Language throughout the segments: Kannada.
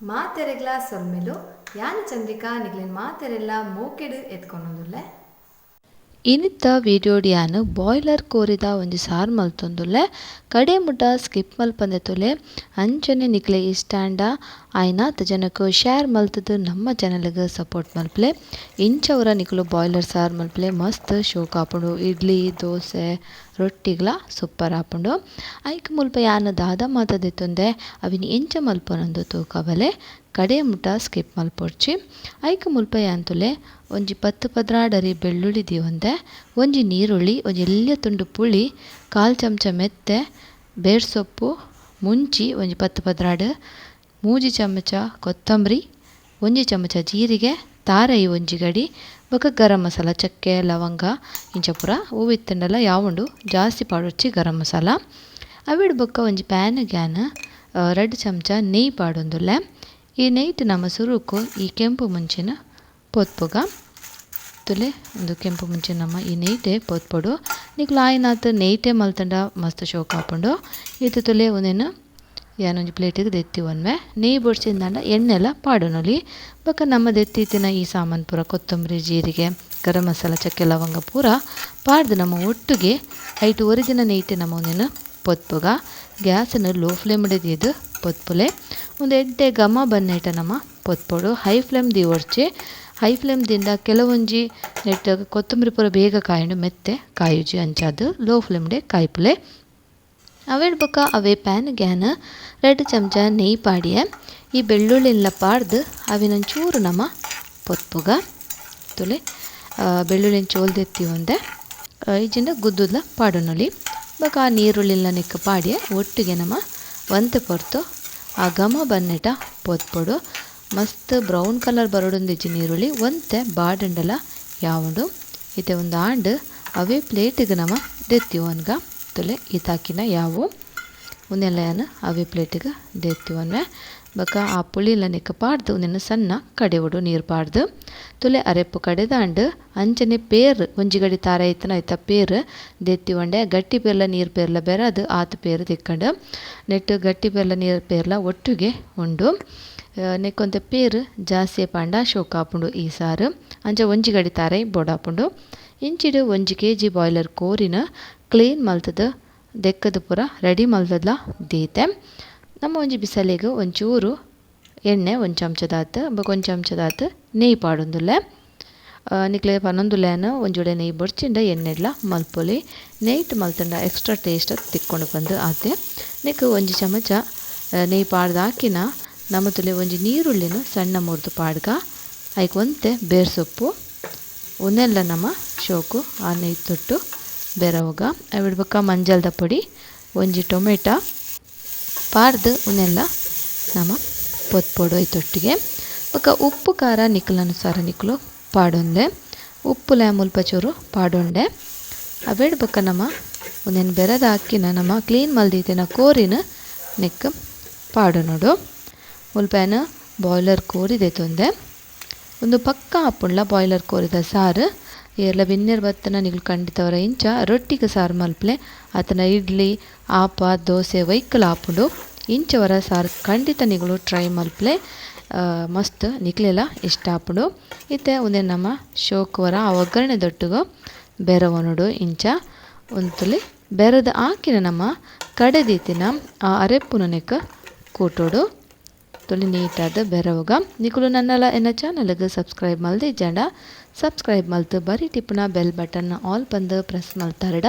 ಮಾತೆರೆಗ್ಲ ಸೊಲ್ಮೆಲು ಯಾನ ಚಂದ್ರಿಕಾ ನಿಗ್ಲಿನ ಮಾತೆರೆಲ್ಲ ಮೂಕೆಡು ಎತ್ಕೊಂಡೊಂದುಲ್ಲೆ? ಇನ್ನಿತ್ತ ವಿಡಿಯೋಡಿಯಾನು ಬಾಯ್ಲರ್ ಕೋರಿದ ಒಂಜಿ ಸಾರ್ ಮಲ್ತೊಂದುಲ್ಲೆ ಕಡೆ ಮುಟ ಸ್ಕಿಪ್ ಮಲ್ಪಂದೆ ತುಲೆ ಅಂಚನೆ ನಿಕ್ಲೆ ಇಷ್ಟಾಂಡ ತ ಜನಕ್ ಶೇರ್ ಮಲ್ತದು ನಮ್ಮ ಚಾನಲ್ಗ್ ಸಪೋರ್ಟ್ ಮಲ್ಪಲೆ. ಇಂಚವರ ನಿಕ್ಲು ಬಾಯ್ಲರ್ ಸಾರ್ ಮಲ್ಪಲೆ ಮಸ್ತ್ ಶೋಕ್ ಆಪುಂಡು. ಇಡ್ಲಿ, ದೋಸೆ, ರೊಟ್ಟಿಗ್ಲ ಸೂಪರ್ ಆಪುಂಡು. ಐಕ್ ಮುಲ್ಪ ಯಾನ ದಾದ ಮಾತದಿತ್ತೊಂದೆ ಅವಿನ ಎಂಚ ತೂಕ ಬಲೆ, ಕಡೆ ಮುಟ ಸ್ಕಿಪ್ ಮಲ್ಪೊಡ್ಚಿ. ಐಕ್ ಮುಲ್ಪ ಯಾಂತುಲೆ ಒಂಜಿ ಪತ್ತು ಪದ್ರಾಡರಿ ಬೆಳ್ಳುಳ್ಳಿ ದೀವೊಂದೆ, ಒಂಜಿ ನೀರುಳ್ಳಿ, ಒಂಜಿ ಎಲ್ಯ ತುಂಡು ಪುಳಿ, ಕಾಲ್ ಚಮಚ ಮೆತ್ತೆ, ಬೇರ್ ಸೊಪ್ಪು, ಮುಂಚಿ ಒಂಜಿ ಪತ್ತು ಪದ್ರಾಡ್, ಮೂಜಿ ಚಮಚ ಕೊತ್ತಂಬರಿ, ಒಂಜಿ ಚಮಚ ಜೀರಿಗೆ, ತಾರೈ ಒಂಜಿ ಗಡಿ, ಬೊಕ ಗರಂ ಮಸಾಲ ಚಕ್ಕೆ, ಲವಂಗ, ಇಂಚ ಪೂರ ಅವು ಇತ್ತಂಡಲ ಯಾವುಂಡು ಜಾಸ್ತಿ ಪಾಡೊಚ್ಚಿ ಗರಂ ಮಸಾಲ. ಅವಿಡ್ ಬೊಕ್ಕ ಒಂಜಿ ಪ್ಯಾನ್, ಗ್ಯಾನ್ ರೆಡ್ ಚಮಚ ನೆಯ್ ಪಾಡೊಂದುಲ್ಲೆ. ಈ ನೆಯ್ಟ್ ನಮ್ಮ ಸುರುಕು ಈ ಕೆಂಪು ಮುಂಚಿನ ಪೊತ್ಪುಗ. ತುಲೆ ಒಂದು ಕೆಂಪು ಮುಂಚೆ ನಮ್ಮ ಈ ನೈಟೆ ಪೊತ್ಪೊಡು ನಿಕ್ಲು ಆಯ್ನಾತ್ ನೈಟೆ ಮಲ್ತಂಡ ಮಸ್ತ್ ಶೋಕ್ ಆಪುಂಡು ಇದು ತುಲೆ ಒಂದೇನು ಯಾನೊಂಜಿ ಪ್ಲೇಟಿಗೆ ದೆತ್ತಿ ಒನ್ವೆ ನೆಯ್ಯಿ ಬೊಡ್ಸಿಂದಾಂಡ ಎಣ್ಣೆಲ ಪಾಡೊನೊಲಿ. ಬಕ ನಮ್ಮ ದೆತ್ತಿತ್ತಿನ ಈ ಸಾಮಾನು ಪೂರ ಕೊತ್ತಂಬರಿ, ಜೀರಿಗೆ, ಗರಂ ಮಸಾಲ, ಚಕ್ಕೆ, ಲವಂಗ ಪೂರ ಪಾಡ್ದು ನಮ್ಮ ಒಟ್ಟಿಗೆ ಐಟು ಒರಿಜಿನ ನೈಟೆ ನಮ್ಮ ಒಂದೇನು ಪೊತ್ಪುಗ ಗ್ಯಾಸನ್ನು ಲೋ ಫ್ಲೇಮ್ ಹಿಡಿದು ಪೊತ್ಪುಲೆ ಒಂದು ಎಡ್ಡೆ ಘಮ ಬನ್ನೈಟ ನಮ್ಮ ಪೊತ್ಪೊಡು ಹೈ ಫ್ಲೇಮ್ ದಿ ಒಡ್ಚಿ ಹೈ ಫ್ಲೇಮ್ ದಿಂದ ಕೆಲವೊಂಜಿ ನೆಟ್ಟ ಕೊತ್ತಂಬರಿ ಪೂರ ಬೇಗ ಕಾಯಂಡು ಮೆತ್ತೆ, ಕಾಯುಜಿ ಅಂಚಾದ್ ಲೋ ಫ್ಲೇಮ್ ಡೆ ಕಾಯ್ಪುಲೆ. ಅವೇಡ್ ಬೊಕ ಅವೇ ಪ್ಯಾನ್, ಗ್ಯಾನ್, ರೆಡ್ ಚಮಚ, ನೆಯ್ ಪಾಡಿಯ, ಈ ಬೆಳ್ಳುಳ್ಳಿಲ್ಲ ಪಾಡ್ದು ಅವಿನೊಂಚೂರು ನಮ್ಮ ಪೊತ್ಪುಗ. ತುಲೆ ಬೆಳ್ಳುಳ್ಳಿನ ಚೋಲ್ದೆತ್ತಿ ಒಂದೆ ಈಜಿಂದ ಗುದ್ದುದ್ಲ ಪಾಡೊನೊಲಿ. ಬೊಕ ಆ ನೀರುಳ್ಳಿಲ್ಲ ನಿಕ್ಕ ಪಾಡಿಯ ಒಟ್ಟಿಗೆ ನಮ್ಮ ಒಂತೆ ಪೊರ್ತು, ಆ ಗಮ ಬನ್ನೆಟ ಪೊತ್ಪೊಡು. ಮಸ್ತ್ ಬ್ರೌನ್ ಕಲರ್ ಬರೋಡೊಂದಿಜ್ಜಿ ನೀರುಳ್ಳಿ, ಒಂತೆ ಬಾಡಂಡಲ ಯಾವುಂಡು ಇತ್ತೆ ಒಂದು ಆಂಡ್ ಅವೇ ಪ್ಲೇಟಿಗೆ ದೆತ್ತಿ ಒನ್ಗ ತುಲೆ ಈತಾಕಿನ ಯಾವು? ಉನ್ನೆಲ್ಲ ಅವೇ ಪ್ಲೇಟಿಗೆ ದೆತ್ತಿ ಒನ್ವೆ ಬಕ ಆ ಪುಳಿಲ ನಿಕ್ಕ ಪಾಡ್ದು ಉನ್ನೆನ ಸಣ್ಣ ಕಡೆವಡು ನೀರು ಪಾಡ್ದು. ತುಲೆ ಅರೆಪ್ಪು ಕಡೆದಾಂಡ್ ಅಂಚನೆ ಪೇರ್ ಒಂಜಿ ಗಡಿ ತಾರ ಐತನ ಆಯ್ತ ಪೇರ್ ದೆತ್ತಿ ಒಂಡೆ ಗಟ್ಟಿ ಪೇರ್ಲ ನೀರು ಪೇರ್ಲ ಬೆರದು ಆತ ಪೇರ್ ತಿಕ್ಕಂಡು. ನೆಟ್ಟು ಗಟ್ಟಿ ಪೇರ್ಲ ನೀರು ಪೇರ್ಲ ಒಟ್ಟಿಗೆ ಉಂಡು. ನೆಕ್ಕೊಂತೆ ಪೇರ್ ಜಾಸ್ತಿ ಪಾಂಡ ಶೋಕಾಪುಂಡು ಈ ಸಾರು ಅಂಚ ಒಂಜಿ ಗಡಿ ತಾರೈ ಬೋಡಾಪುಂಡು ಇಂಚಿಡು ಒಂಜಿ ಕೆ ಜಿ ಬಾಯ್ಲರ್ ಕೋರಿನ ಕ್ಲೀನ್ ಮಲ್ತದ ದೆಕ್ಕದ ಪೂರ ರೆಡಿ ಮಲ್ತದ್ಲ ದೀತೆ ನಮ್ಮ ಒಂಜಿ ಬಿಸಲಿಗೆ ಒಂಚೂರು ಎಣ್ಣೆ ಒಂದು ಚಮಚದಾತ್ ಬೊಕ ಒಂದು ಚಮಚದಾತ್ ನೆಯ್ಯಿ ಪಾಡೊಂದುಲ್ಲೆ ನಿಕ್ಲೆ ಪನ್ನೊಂದುಲ್ಲೆನ ಒಂಜುಡೆ ಬಡ್ಚಿಂಡ ಬೊಡ್ಚಿಂಡ ಎಣ್ಣೆಡ್ಲ ಮಲ್ಪೊಲಿ ನೈಟ್ ಮಲ್ತಂಡ ಎಕ್ಸ್ಟ್ರಾ ಟೇಸ್ಟ್ ತಿಕ್ಕೊಂಡು ಬಂದು ಆತೆ ನಿಕ್ ಒಂಜಿ ಚಮಚ ನೇಯ್ ಪಾಡ್ದು ಹಾಕಿನ ನಮ್ಮ ತುಲೆ ಒಂಜಿ ನೀರುಳ್ಳಿನ ಸಣ್ಣ ಮುರಿದು ಪಾಡ್ಗ, ಐಕ್ ಒಂತೆ ಬೇರ್ ಸೊಪ್ಪು ಉನ್ನೆಲ್ಲ ನಮ್ಮ ಶೋಕು, ಆನೆ ತೊಟ್ಟು ಬೆರವುಗ ಅವಿಡ್ಬೇಕ ಮಂಜಲ್ದ ಪುಡಿ, ಒಂಜಿ ಟೊಮೆಟ, ಪಾಡ್ದು ಉನ್ನೆಲ್ಲ ನಮ್ಮ ಪೊತ್ಪೊಡು ಐತೊಟ್ಟಿಗೆ. ಬೊಕ ಉಪ್ಪು, ಖಾರ ನಿಕ್ಲ ಅನುಸಾರ ನಿಕ್ಲು ಪಾಡೊಂದೆ. ಉಪ್ಪು ಮುಲ್ಪ, ಚೂರು ಪಾಡೊಂಡೆ ಅವೇಡ್ ಬೊಕ್ಕ ನಮ್ಮ ಒಂದೇನು ಬೆರದ ಹಾಕಿನ ನಮ್ಮ ಕ್ಲೀನ್ ಮಲ್ದಿತ್ತಿನ ಕೋರಿನ ನೆಕ್ ಪಾಡೊನೊಡು. ಮುಲ್ಪೇನ ಬಾಯ್ಲರ್ ಕೋರಿ ದೆತೊಂದೆ ಒಂದು ಪಕ್ಕ ಆಪುಂಡ್ಲ ಬಾಯ್ಲರ್ ಕೋರಿದ ಸಾರು. ಏರ್ಲ ಬಿನ್ನೆರ್ ಬತ್ತನ ನಿಗ್ಲು ಖಂಡಿತವರ ಇಂಚ ರೊಟ್ಟಿಗೆ ಸಾರು ಮಲ್ಪಲೆ. ಅತನ ಇಡ್ಲಿ, ಆಪ, ದೋಸೆ, ವೈಕಲ್ ಆಪುಂಡು ಇಂಚವರ ಸಾರು ಖಂಡಿತ ನಿಗಳು ಟ್ರೈ ಮಲ್ಪಲೆ. ಮಸ್ತ್ ನಿಕ್ಲೆಲ ಇಷ್ಟ ಆಪುಡು ಇತ್ತೆ ಒಂದೇ ನಮ್ಮ ಶೋಕುವರ ಆ ಒಗ್ಗರಣೆ ದೊಟ್ಟುಗು ಬೆರವನುಡು ಇಂಚ. ಒಂತುಲಿ ಬೆರದ ಆಕಿನ ನಮ್ಮ ಕಡೆದೀತಿನ ಆ ಅರೆಪುನನೆಕ ನೆಕ್ ಕೂಟೋಡು. ತುಳಿ ನೀಟಾದ ಬೆರವಗ. ನಿಕುಲು ನನ್ನಲ ಎನ್ನ ಚಾನಲ್ಗೆ ಸಬ್ಸ್ಕ್ರೈಬ್ ಮಲ್ದೆ ಜಂಡ. ಸಬ್ಸ್ಕ್ರೈಬ್ ಮಲ್ತು ಬರೀ ಟಿಪ್ಪುನ ಬೆಲ್ ಬಟನ್ ಆಲ್ ಬಂದು ಪ್ರೆಸ್ ಮಲ್ತಾರಡ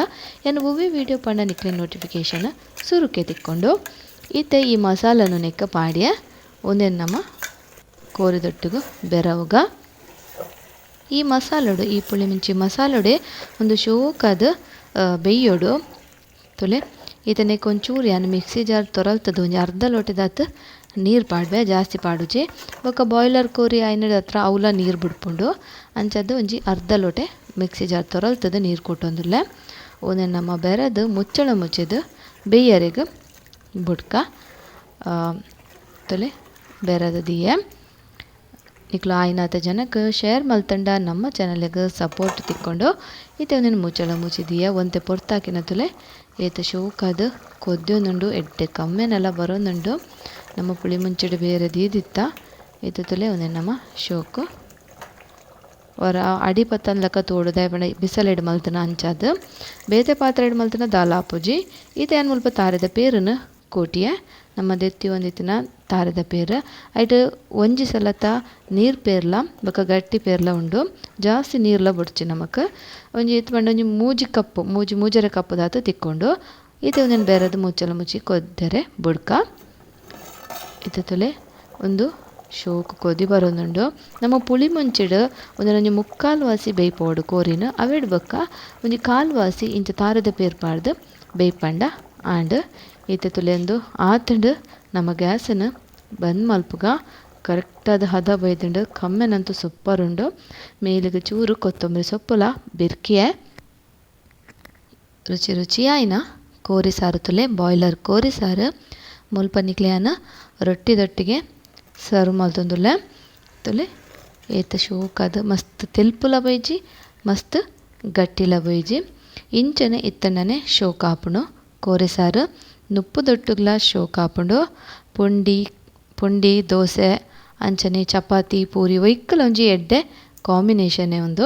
ಎನ್ನ ಒವ್ವೆ ವಿಡಿಯೋ ಪಂಡ ನಿಕ್ಲೆ ನೋಟಿಫಿಕೇಶನ್ ಸುರುಕೆ ತಿಕ್ಕೊಂಡು. ಇತ್ತೆ ಈ ಮಸಾಲನು ನೆಕ್ಕ ಪಾಡ್ಯ. ಒಂದೇನು ನಮ್ಮ ಕೋರಿದೊಟ್ಟಿಗೂ ಬೆರವಗ. ಈ ಮಸಾಲೊಡು, ಈ ಪುಳಿ ಮಿಂಚಿ ಮಸಾಲೊಡೆ ಒಂದು ಶೋಕಾದ ಬೇಯೋಡು ತುಲೆ ಇದನ್ನೇ ಕೊಂಚೂರು ಯಾನು ಮಿಕ್ಸಿ ಜಾರ್ ತೊರಲ್ತದ ಒಂದು ಅರ್ಧ ಲೋಟದಾತ್ ನೀರು ಪಾಡ್ವೆ, ಜಾಸ್ತಿ ಪಾಡುಜಿ. ಬೊಕ ಬಾಯ್ಲರ್ ಕೋರಿ ಆಯ್ನಡ ಹತ್ರ ಅವಲ ನೀರು ಬಿಡ್ಪುಂಡು. ಅಂಚದ್ದು ಒಂಜಿ ಅರ್ಧ ಲೋಟೆ ಮಿಕ್ಸಿ ಜಾರ್ ತೊರಲ್ತದ ನೀರು ಕೊಟ್ಟೊಂದುಲ್ಲೆ ಒಂದೇ ನಮ್ಮ ಬೆರೆದು ಮುಚ್ಚಳ ಮುಚ್ಚಿದು ಬೇಯರಿಗೆ ಬುಡ್ಕ ತೊಲೆ ಬೆರದ ದಿಯೆ. ನಿಕ್ಲು ಆಯ್ನಾತ ಜನಕ್ಕೆ ಶೇರ್ ಮಲ್ತಂಡ ನಮ್ಮ ಚಾನಲ್ಗೆ ಸಪೋರ್ಟ್ ತಿಕ್ಕೊಂಡು ಈತ ಒಂದಿನ ಮುಚ್ಚಳ ಮುಚ್ಚಿದೀಯ ಒಂತೆ ಪೊರ್ತಾಕಿನ ತುಲೆ. ಏತ ಶೋಕಾದ ಕೊದ್ದೊಂದುಂಡು ಎಡ್ಡೆ ಕಮ್ಮೆನೆಲ್ಲ ಬರೋನುಂಡು ನಮ್ಮ ಪುಳಿ ಮುಂಚೆಡು ಬೇರೆ ದೀದಿತ್ತ. ಈತ ತುಲೆ ಒಂದೇ ನಮ್ಮ ಶೋಕು. ಹೊರ ಅಡಿ ಪತ್ತನ್ ಲೆಕ್ಕ ತೋಡದ ಬಿಸಲ್ ಬಿಸಲೆಡ್ ಮಲ್ತನ ಅಂಚಾದ. ಬೇತೆ ಪಾತ್ರೆ ಎಡ್ ಮಲ್ತನ ದಾಲಾಪುಜಿ. ಈತ ಏನು ಮುಲ್ಪ ತಾರದ ಪೇರನ? ಕೋಟಿಯ ನಮ್ಮ ದೆತ್ತಿ ಒಂದಿತ್ತಿನ ತಾರದ ಪೇರ. ಐಟ್ ಒಂಜಿ ಸಲತ ನೀರು ಪೇರ್ಲ, ಬೊಕ ಗಟ್ಟಿ ಪೇರ್ಲ ಉಂಡು. ಜಾಸ್ತಿ ನೀರ್ಲ ಬುಡ್ಚಿ ನಮಕ್. ಒಂಜಿ ಇತ್ತು ಪಂಡ ಒಂಜಿ ಮೂಜಿ ಕಪ್ಪು, ಮೂಜಿ ಮೂಜರೆ ಕಪ್ಪು ದಾತು ತಿಕ್ಕೊಂಡು. ಇತ್ತೆ ಒಂದೇನು ಬೇರೆದು ಮುಚ್ಚಲ ಮುಚ್ಚಿ ಕೊದ್ದರೆ ಬುಡ್ಕ. ಇತ್ತ ತುಲೆ ಒಂದು ಶೋಕು ಕೊದಿ ಬರೋದುಂಡು. ನಮ್ಮ ಪುಳಿ ಮುಂಚಿಡು ಒಂಜಿ ಮುಕ್ಕಾಲು ವಾಸಿ ಬೇಯ್ಪೋಡು ಕೋರಿನ. ಅವೆಡ್ ಬೊಕ್ಕ ಒಂಜಿ ಕಾಲು ವಾಸಿ ಇಂಚ ತಾರದ ಪೇರ್ಪಾಡ್ದು ಬೇಯ್ಪಂಡ ಆಂಡ್ ಈತ ತುಲೆಂದು ಆತಂಡು ನಮ್ಮ ಗ್ಯಾಸನ ಬಂದ್ ಮಲ್ಪುಗ ಕರೆಕ್ಟಾದ ಹದ ಬೈದುಂಡು ಕಮ್ಮೆನಂತೂ ಸೂಪರ್ ಉಂಡು ಮೇಲಿಗೆ ಚೂರು ಕೊತ್ತಂಬರಿ ಸೊಪ್ಪುಲ, ಬಿರ್ಕಿಯೆ ರುಚಿ ರುಚಿಯಾಯಿನ ಕೋರಿ ಸಾರು ತುಲೆ, ಬಾಯ್ಲರ್ ಕೋರಿ ಸಾರು ಮುಲ್ಪ ನಿಕ್ಲೆಯನ ರೊಟ್ಟಿದೊಟ್ಟಿಗೆ ಸರ್ವ್ ಮಲ್ತೊಂದುಲ್ಲೆ. ತುಲೆ, ಏತ ಶೋಕಾದ ಮಸ್ತ್ ತೆಲ್ಪುಲ ಬೈಜಿ ಮಸ್ತ್ ಗಟ್ಟಿಲ ಬೈಜಿ ಇಂಚನೆ ಇತ್ತಂಡನೆ ಶೋಕಾಪುಣು ಕೋರಿ ಸಾರು. ನುಪ್ಪು ದೊಟ್ಟುಗ್ಲ ಶೋ ಆಪುಂಡು ಪುಂಡಿ ಪುಂಡಿ, ದೋಸೆ, ಅಂಚನೆ, ಚಪಾತಿ, ಪೂರಿ ಒಯ್ಕಲೊಂಜಿ ಎಡ್ಡೆ ಕಾಂಬಿನೇಷನ್ನೇ ಒಂದು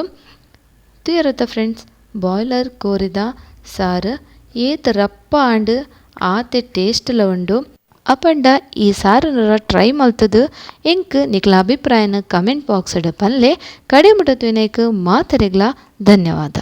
ತುಯರತ್ತ ಫ್ರೆಂಡ್ಸ್, ಬಾಯ್ಲರ್ ಕೋರಿದ ಸಾರು ಏತ ರಪ್ಪ ಆಂಡ್ ಆತೆ ಟೇಸ್ಟ್ಲ ಉಂಡು. ಅಪಂಡ ಈ ಸಾರನರ ಟ್ರೈ ಮಲ್ತದು ಎಂಕ್ ನಿಕ್ಲ ಅಭಿಪ್ರಾಯನ ಕಮೆಂಟ್ ಬಾಕ್ಸ್ ಪಲ್ಲೆ ಕಡೆ ಮುಟ್ಟತ್ವಿನೈಕ್ ಮಾತರೆಗ್ಲ ಧನ್ಯವಾದ.